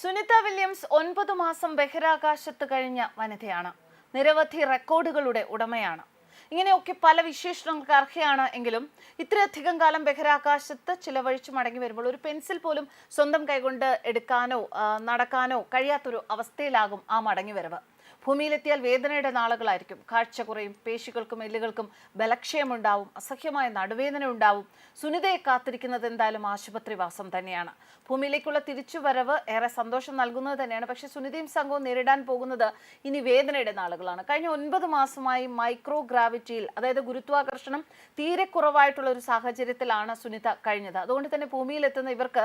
Sunitha Williams ഒൻപത് മാസം ബഹിരാകാശത്ത് കഴിഞ്ഞ വനിതയാണ്. നിരവധി റെക്കോർഡുകളുടെ ഉടമയാണ്. ഇങ്ങനെയൊക്കെ പല വിശേഷണങ്ങൾക്ക് അർഹയാണ് എങ്കിലും ഇത്രയധികം കാലം ബഹിരാകാശത്ത് ചിലവഴിച്ചു മടങ്ങി വരുമ്പോൾ ഒരു പെൻസിൽ പോലും സ്വന്തം കൈകൊണ്ട് എടുക്കാനോ നടക്കാനോ കഴിയാത്തൊരു അവസ്ഥയിലാകും ആ മടങ്ങി വരവ് ഭൂമിയിലെത്തിയാൽ വേദനയുടെ നാളുകളായിരിക്കും. കാഴ്ച കുറയും പേശികൾക്കും എല്ലുകൾക്കും ബലക്ഷയമുണ്ടാവും അസഹ്യമായ നടുവേദന ഉണ്ടാവും. സുനിതയെ കാത്തിരിക്കുന്നത് എന്തായാലും ആശുപത്രിവാസം തന്നെയാണ്. ഭൂമിയിലേക്കുള്ള തിരിച്ചുവരവ് ഏറെ സന്തോഷം നൽകുന്നത് തന്നെയാണ്. പക്ഷേ സുനിതയും സംഘവും നേരിടാൻ പോകുന്നത് ഇനി വേദനയുടെ നാളുകളാണ്. കഴിഞ്ഞ ഒൻപത് മാസമായി മൈക്രോ ഗ്രാവിറ്റിയിൽ അതായത് ഗുരുത്വാകർഷണം തീരെ കുറവായിട്ടുള്ള ഒരു സാഹചര്യത്തിലാണ് സുനിത കഴിഞ്ഞത്. അതുകൊണ്ട് തന്നെ ഭൂമിയിലെത്തുന്ന ഇവർക്ക്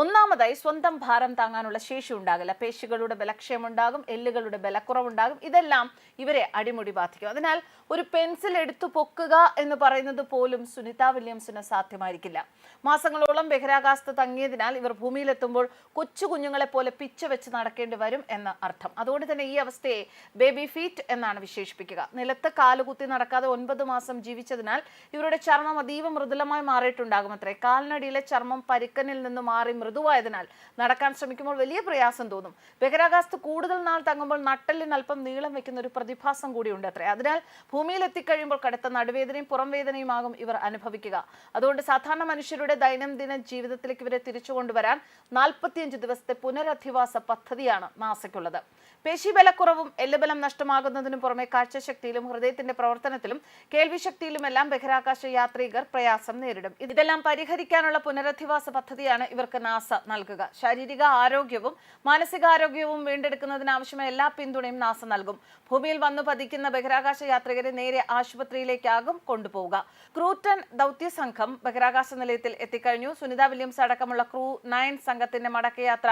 ഒന്നാമതായി സ്വന്തം ഭാരം താങ്ങാനുള്ള ശേഷി ഉണ്ടാകില്ല. പേശികളുടെ ബലക്ഷയമുണ്ടാകും എല്ലുകളുടെ ബലക്കുറവുണ്ടാകും. ഇതെല്ലാം ഇവരെ അടിമുടി ബാധിക്കും. അതിനാൽ ഒരു പെൻസിൽ എടുത്തു പൊക്കുക എന്ന് പറയുന്നത് പോലും സുനിത വില്യംസിന് സാധ്യമായിരിക്കില്ല. മാസങ്ങളോളം ബഹിരാകാശത്ത് തങ്ങിയതിനാൽ ഇവർ ഭൂമിയിലെത്തുമ്പോൾ കൊച്ചു കുഞ്ഞുങ്ങളെ പോലെ പിച്ച് വെച്ച് നടക്കേണ്ടി വരും എന്ന് അർത്ഥം. അതുകൊണ്ട് തന്നെ ഈ അവസ്ഥയെ ബേബി ഫീറ്റ് എന്നാണ് വിശേഷിപ്പിക്കുക. നിലത്ത് കാലുകുത്തി നടക്കാതെ ഒൻപത് മാസം ജീവിച്ചതിനാൽ ഇവരുടെ ചർമ്മം അതീവ മൃദുലമായി മാറിയിട്ടുണ്ടാകും അത്രേ. കാലിനടിയിലെ ചർമ്മം പരിക്കനിൽ നിന്ന് മാറി മൃദുവായതിനാൽ നടക്കാൻ ശ്രമിക്കുമ്പോൾ വലിയ പ്രയാസം തോന്നും. ബഹിരാകാശത്ത് കൂടുതൽ നാൾ തങ്ങുമ്പോൾ നട്ടലിന് അല്പം നീളം വെക്കുന്ന ഒരു പ്രതിഭാസം കൂടിയുണ്ട് അത്രേ. അതിനാൽ ഭൂമിയിൽ എത്തിക്കഴിയുമ്പോൾ കടുത്ത നടുവേദനയും പുറം വേദനയുമാകും ഇവർ അനുഭവിക്കുക. അതുകൊണ്ട് സാധാരണ മനുഷ്യരുടെ ദൈനംദിന ജീവിതത്തിലേക്ക് ഇവരെ തിരിച്ചു കൊണ്ടുവരാൻ നാൽപ്പത്തിയഞ്ച് ദിവസത്തെ പുനരധിവാസ പദ്ധതിയാണ് നാസയ്ക്കുള്ളത്. പേശിബലക്കുറവും എല്ലുബലം നഷ്ടമാകുന്നതിനും പുറമെ കാഴ്ചശക്തിയിലും ഹൃദയത്തിന്റെ പ്രവർത്തനത്തിലും കേൾവിശക്തിയിലും എല്ലാം ബഹിരാകാശ യാത്രികർ പ്രയാസം നേരിടും. ഇതെല്ലാം പരിഹരിക്കാനുള്ള പുനരധിവാസ പദ്ധതിയാണ് ഇവർക്ക് നാസ നൽകുക. ശാരീരിക ആരോഗ്യവും മാനസികാരോഗ്യവും വീണ്ടെടുക്കുന്നതിന് ആവശ്യമായ എല്ലാ പിന്തുണയും നാസ നൽകും. ഭൂമിയിൽ വന്നു പതിക്കുന്ന ബഹിരാകാശ യാത്രികരെ നേരെ ആശുപത്രിയിലേക്കാകും കൊണ്ടുപോവുക. ക്രൂറ്റൻ ദൗത്യ സംഘം ബഹിരാകാശ നിലയത്തിൽ എത്തിക്കഴിഞ്ഞു. സുനിത വില്യംസ് അടക്കമുള്ള ക്രൂ നയൻ സംഘത്തിന്റെ മടക്കയാത്ര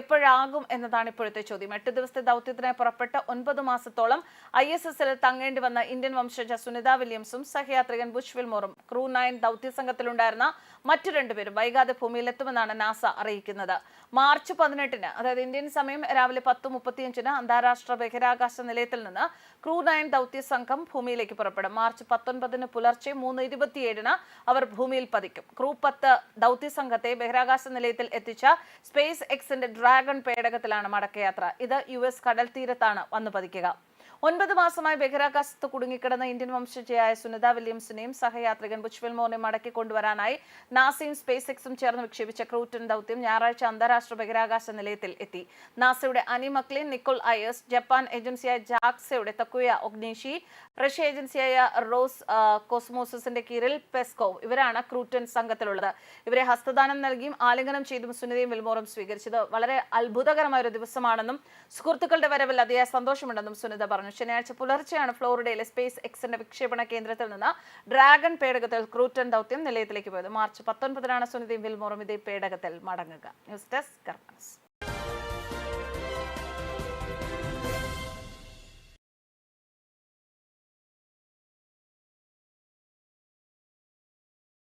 എപ്പോഴാകും എന്നതാണ് ഇപ്പോഴത്തെ ചോദ്യം. എട്ട് ദിവസത്തെ ദൗത്യത്തിനായി പുറപ്പെട്ട ഒൻപത് മാസത്തോളം ഐ എസ് എസിൽ തങ്ങേണ്ടി വന്ന ഇന്ത്യൻ വംശജ സുനിത വില്യംസും സഹയാത്രികൻ ബുഷ് വിൽമോറും ക്രൂ നയൻ ദൗത്യ സംഘത്തിലുണ്ടായിരുന്ന മറ്റു രണ്ടുപേരും വൈകാതെ ഭൂമിയിലെത്തുമെന്നാണ് നാസ അറിയിക്കുന്നത്. മാർച്ച് പതിനെട്ടിന് അതായത് ഇന്ത്യൻ സമയം രാവിലെ പത്ത് മുപ്പത്തിയഞ്ചിന് അന്താരാഷ്ട്ര ബഹിരാകാശ നിലയത്തിൽ നിന്ന് ക്രൂ നയൻ ദൗത്യ സംഘം ഭൂമിയിലേക്ക് പുറപ്പെടും. മാർച്ച് പത്തൊൻപതിന് പുലർച്ചെ മൂന്ന് ഇരുപത്തിയേഴിന് അവർ ഭൂമിയിൽ പതിക്കും. ക്രൂ പത്ത് ദൗത്യ സംഘത്തെ ബഹിരാകാശ നിലയത്തിൽ എത്തിച്ച സ്പേസ് എക്സിന്റെ ഡ്രാഗൺ പേടകത്തിലാണ് മടക്കയാത്ര. ഇത് യു എസ് കടൽ തീരത്താണ് വന്നു പതിക്കുക. ഒൻപത് മാസമായി ബഹിരാകാശത്ത് കുടുങ്ങിക്കിടന്ന ഇന്ത്യൻ വംശജയായ സുനിത വില്യംസിനെയും സഹയാത്രികൻ ബുച്ച്വിൽ മോറിനെയും മടക്കി കൊണ്ടുവരാനായി നാസയും സ്പേസ് എക്സും ചേർന്ന് വിക്ഷേപിച്ച ക്രൂറ്റൻ ദൗത്യം ഞായറാഴ്ച അന്താരാഷ്ട്ര ബഹിരാകാശ നിലയത്തിൽ എത്തി. നാസയുടെ Anne McClain Nicole Ayers Japan ഏജൻസിയായ ജാക്സയുടെ തക്കുയ ഒഗ്നീഷി റഷ്യ ഏജൻസിയായ റോസ് കോസ്മോസിന്റെ കീഴിൽ പെസ്കോവ് ഇവരാണ് ക്രൂറ്റൻ സംഘത്തിലുള്ളത്. ഇവരെ ഹസ്തദാനം നൽകിയും ആലിംഗനം ചെയ്തും സുനിതയും വിൽമോറും സ്വീകരിച്ചത് വളരെ അത്ഭുതകരമായ ഒരു ദിവസമാണെന്നും സുഹൃത്തുക്കളുടെ വരവിൽ അതിയായ സന്തോഷമുണ്ടെന്നും സുനിത പറഞ്ഞു. ശനിയാഴ്ച പുലർച്ചെയാണ് ഫ്ലോറിഡയിലെ സ്പേസ് എക്സിന്റെ വിക്ഷേപണ കേന്ദ്രത്തിൽ നിന്ന് ഡ്രാഗൺ പേടകത്തിൽ ക്രൂറ്റൻ ദൗത്യം നിലയത്തിലേക്ക് പോയത്. മാർച്ച് പത്തൊൻപതിനാണ് സുനിതയും വിൽമോറും ഇതേ പേടകത്തിൽ മടങ്ങുക. News desk കർമ്മസ്